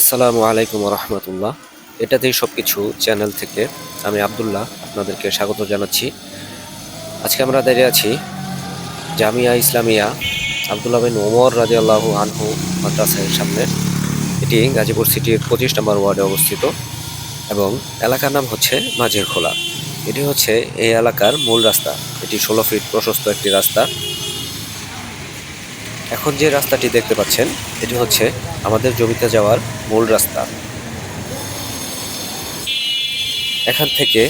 আসসালামু আলাইকুম রহমতুল্লাহ। এটাতেই সব কিছু চ্যানেল থেকে আমি আবদুল্লাহ আপনাদেরকে স্বাগত জানাচ্ছি। আজকে আমরা দাঁড়িয়ে আছি জামিয়া ইসলামিয়া আবদুল্লাহ বিন ওমর রাজি আল্লাহ আনহু মাদ্রাসার সামনে। এটি গাজীপুর সিটির পঁচিশ নম্বর ওয়ার্ডে অবস্থিত এবং এলাকার নাম হচ্ছে মাঝের খোলা এটি হচ্ছে এই এলাকার মূল রাস্তা। এটি ষোলো ফিট প্রশস্ত একটি রাস্তা। এখন যে রাস্তাটি দেখতে পাচ্ছেন, এটি হচ্ছে আমাদের জমিতে যাওয়ার মূল রাস্তা। এখান থেকে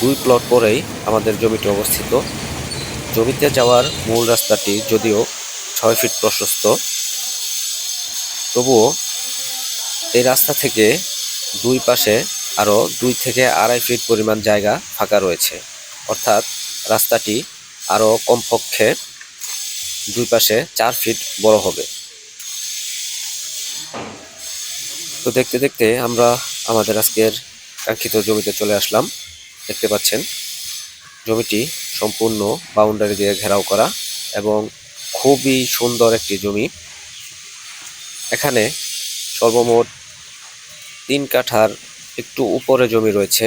দুই প্লট পরেই আমাদের জমিটি অবস্থিত। জমিতে যাওয়ার মূল রাস্তাটি যদিও ছয় ফিট প্রশস্ত, তবুও এই রাস্তা থেকে দুই পাশে আরও দুই থেকে আড়াই ফিট পরিমাণ জায়গা ফাঁকা রয়েছে। অর্থাৎ রাস্তাটি আরও কমপক্ষে দুই পাশে চার ফিট বড় হবে। তো দেখতে দেখতে আমরা আমাদের আজকের কাঙ্ক্ষিত জমিতে চলে আসলাম। দেখতে পাচ্ছেন, জমিটি সম্পূর্ণ বাউন্ডারি দিয়ে ঘেরাও করা এবং খুবই সুন্দর একটি জমি। এখানে সর্বমোট তিন কাঠার একটু উপরে জমি রয়েছে।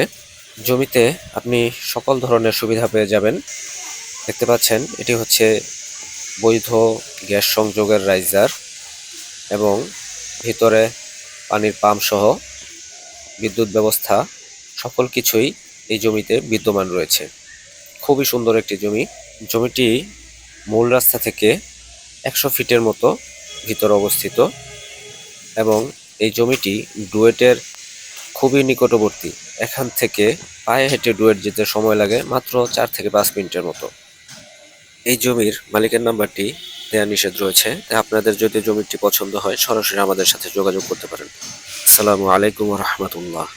জমিতে আপনি সকল ধরনের সুবিধা পেয়ে যাবেন। দেখতে পাচ্ছেন, এটি হচ্ছে বৈধ গ্যাস সংযোগের রাইজার এবং ভিতরে পানির পাম্প সহ বিদ্যুৎ ব্যবস্থা, সকল কিছুই এই জমিতে বিদ্যমান রয়েছে। খুবই সুন্দর একটি জমি। জমিটি মূল রাস্তা থেকে একশো ফিটের মতো ভিতরে অবস্থিত এবং এই জমিটি ডুয়েটের খুবই নিকটবর্তী। এখান থেকে পায়ে হেঁটে ডুয়েট যেতে সময় লাগে মাত্র চার থেকে পাঁচ মিনিটের মতো। এই জমির মালিকের নাম্বারটি দেওয়া নিষেধ রয়েছে। তাই আপনাদের যদি জমিটি পছন্দ হয়, সরাসরি আমাদের সাথে যোগাযোগ করতে পারেন। আসসালামু আলাইকুম রহমতুল্লাহ।